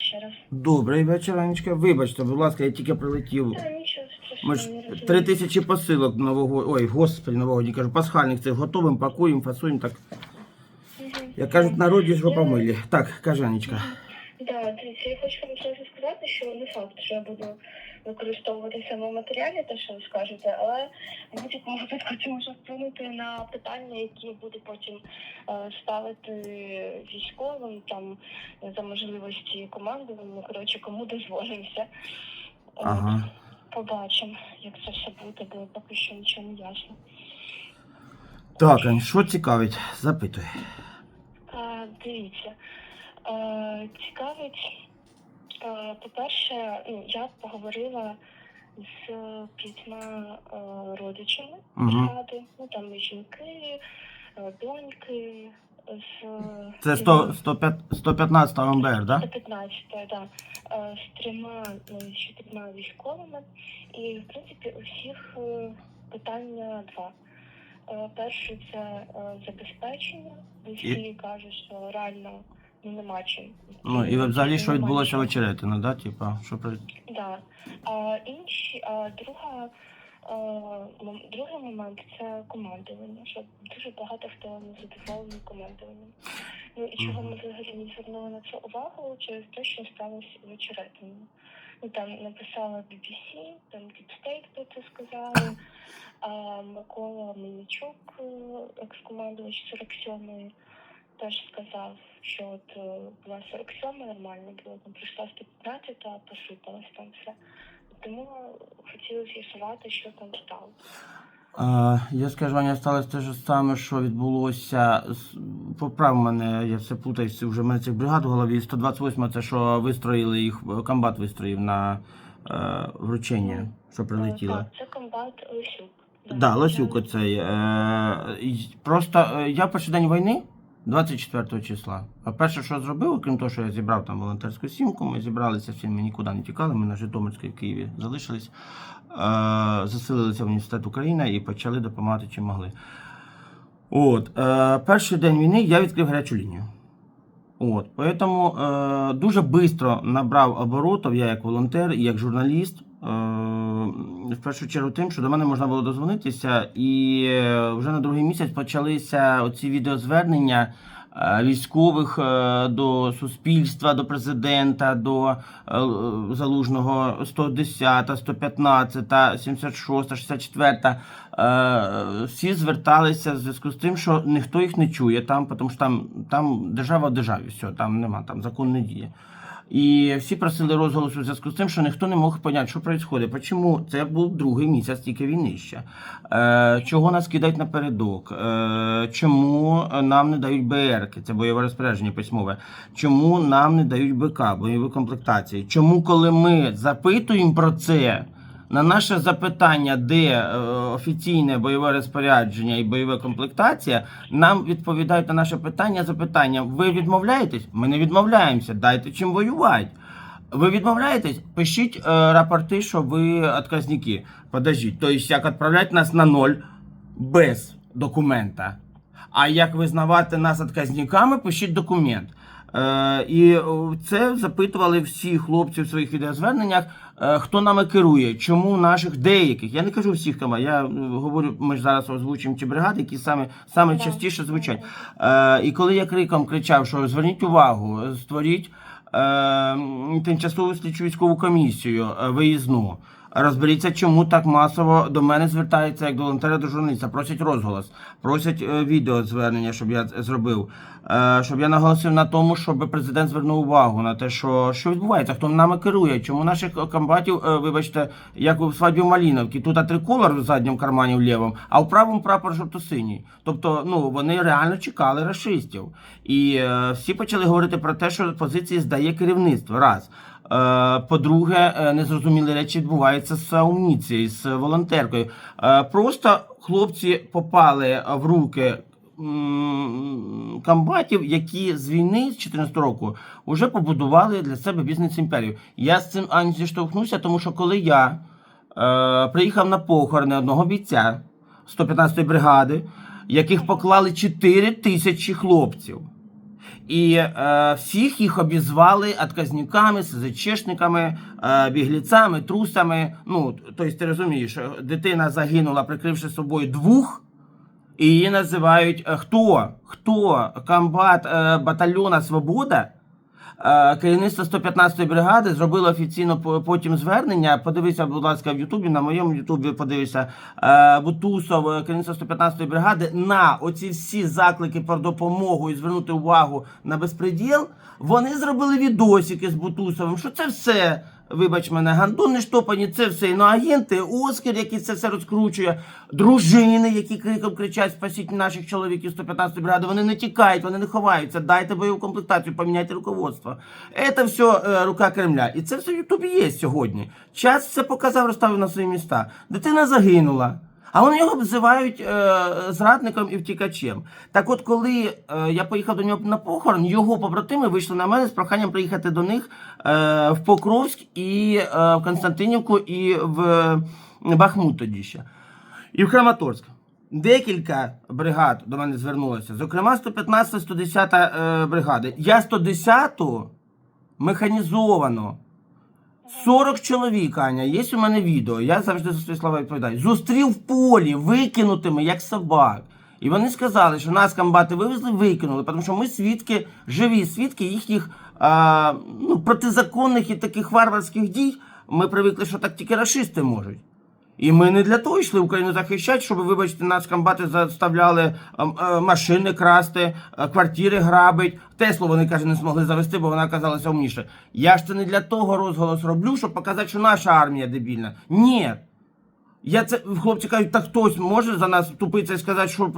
ще раз. Добрий вечір, Анечка. Вибачте, будь ласка, я тільки прилетів. Та нічого Ми страшного, ж розумію. три тисячі посилок нового. Ой, господи, нового дня кажу, пасхальних цих готовим, пакуємо, фасуємо так. Мгм. Як кажуть, в народі ж Я- милі. Так, каже Анечка. Да, дивіться, я хочу вам зразу сказати, що не факт, що я буду використовувати саме матеріалі, те, що ви скажете, але в будь-якому випадку це може вплинути на питання, які буду потім е, ставити військовим, там за можливості командування, коротше, кому дозволимося. От, Ага. Побачимо, як це все буде, бо поки що нічого не ясно. Так, Ань, що цікавить? Запитуй. А, дивіться, е, цікавить, по-перше, ну, я поговорила з п'ятьма е, родичами Угу. ну там і жінки, е, доньки, з Це 100, 105, 115 МБР, да? 115, да, е, з трьома ну, з чотирма військовими. І, в принципі, у всіх е, питання два. Е, Перше це е, забезпечення. Бо всі кажуть, що реально ну, нема чим. Ну і взагалі, що відбулося в чим. очеретино, да? Типа, що при... Да. А інші, а друга, мом- другий момент це командування, що дуже багато хто не задоволений командуванням. Ну і чого ми взагалі не звернули на це увагу через те, що сталося в очеретині. Ну там написала BBC, там Deep State про це сказали, а Микола Мельничук, е, екс-командувач 47-ї, теж сказав, що от е, була 47 нормально було, там прийшла 115, а посипалась там все. Тому хотіли з'ясувати, що там стало. А, я скажу, Аня, сталося те ж саме, що відбулося. Поправ мене, я все плутаюся, вже в мене цих бригад в голові. 128 це що вистроїли їх, комбат вистроїв на е, вручення, що прилетіло. Е, Так, це комбат Лисюк. Да, Лосюк оцей. Е, просто е, я перший день війни, 24 числа. А перше, що зробив, окрім того, що я зібрав там волонтерську сімку, ми зібралися всі, ми нікуди не тікали, ми на Житомирській Києві залишились, е, заселилися в університет Україна і почали допомагати чим могли. От, е, перший день війни я відкрив гарячу лінію. От, поэтому е, дуже швидко набрав оборотів, я як волонтер як журналіст. Е, в першу чергу тим, що до мене можна було дозвонитися, і е, вже на другий місяць почалися оці відеозвернення е, військових до суспільства, до президента, до залужного 110, 115, 76, 64. Е, Всі зверталися в зв'язку з тим, що ніхто їх не чує там, тому що там, там держава в державі, все, там нема, там закон не діє. І всі просили розголосу в зв'язку з тим, що ніхто не мог поняти, що відбувається. Чому це був другий місяць тільки війни ще? Е, чого нас кидають напередок? Е, чому нам не дають БРК, це бойове розпорядження письмове? Чому нам не дають БК, бойові комплектації? Чому, коли ми запитуємо про це? На наше запитання, де е, офіційне бойове розпорядження і бойова комплектація, нам відповідають на наше питання запитання: ви відмовляєтесь? Ми не відмовляємося. Дайте чим воювати. Ви відмовляєтесь? Пишіть е, рапорти, що ви отказники. Подождіть, тобто як відправляти нас на ноль без документа. А як визнавати нас отказниками, пишіть документ. Е, і це запитували всі хлопці в своїх відеозверненнях, е, хто нами керує, чому наших деяких. Я не кажу всіх команд, я е, говорю, ми ж зараз озвучуємо ті бригади, які саме, саме Да. частіше звучать. Е, і коли я криком кричав, що зверніть увагу, створіть е, тимчасову слідчу військову комісію е, виїзну. Розберіться, чому так масово до мене звертаються як до волонтера до журналіста. Просять розголос, просять е, відеозвернення, щоб я зробив. Е, щоб я наголосив на тому, щоб президент звернув увагу на те, що, що відбувається, хто нами керує, чому наших комбатів, е, вибачте, як у свадьбі в Маліновці, тут триколор в задньому кармані в лівому, а в правому прапор жовто-синій. Тобто, ну вони реально чекали расистів. І е, всі почали говорити про те, що позиції здає керівництво. Раз. Е, По-друге, е, незрозумілі речі відбуваються з амуніцією, з волонтеркою. Е, Просто хлопці попали в руки комбатів, які з війни з 2014 року вже побудували для себе бізнес-імперію. Я з цим ані зіштовхнувся, тому що коли я приїхав на похорони одного бійця 115-ї бригади, яких поклали 4 тисячі хлопців. І е, всіх їх обізвали отказниками, СЗЧшниками, е, бігліцями, трусами. Ну, тобто ти розумієш, е, дитина загинула, прикривши собою двох. І її називають е, хто? Хто? Комбат е, батальйона Свобода, керівництво 115-ї бригади зробило офіційно потім звернення. Подивися, будь ласка, в Ютубі, на моєму Ютубі подивися е, Бутусов, е, керівництво 115-ї бригади на оці всі заклики про допомогу і звернути увагу на безпреділ. Вони зробили відосики з Бутусовим, що це все. Вибач мене, гандони штопані, це все іноагенти, Оскар, який це все розкручує, дружини, які криком кричать, спасіть наших чоловіків 115 бригади, вони не тікають, вони не ховаються, дайте бойову комплектацію, поміняйте руководство. Це все е, рука Кремля. І це все в Ютубі є сьогодні. Час все показав, розставив на свої міста. Дитина загинула. А вони його обзивають е, зрадником і втікачем. Так от, коли е, я поїхав до нього на похорон, його побратими вийшли на мене з проханням приїхати до них е, в Покровськ і е, в Константинівку і в Бахмут тоді ще. І в Краматорськ. Декілька бригад до мене звернулося. Зокрема, 115 110 е, бригади. Я 110-ту механізовано. 40 чоловік, Аня, є у мене відео. Я завжди за свої слова відповідаю. Зустрів в полі, викинутими, як собак. І вони сказали, що нас комбати вивезли, викинули, тому що ми свідки, живі свідки їхніх а, ну, протизаконних і таких варварських дій. Ми привикли, що так тільки расисти можуть. І ми не для того йшли Україну захищати, щоб, вибачте, нас комбати заставляли машини красти, квартири грабить. Теслу вони каже, не змогли завести, бо вона оказалася умніше. Я ж це не для того розголос роблю, щоб показати, що наша армія дебільна. Ні. Я це хлопці кажуть, так хтось може за нас тупитися і сказати, що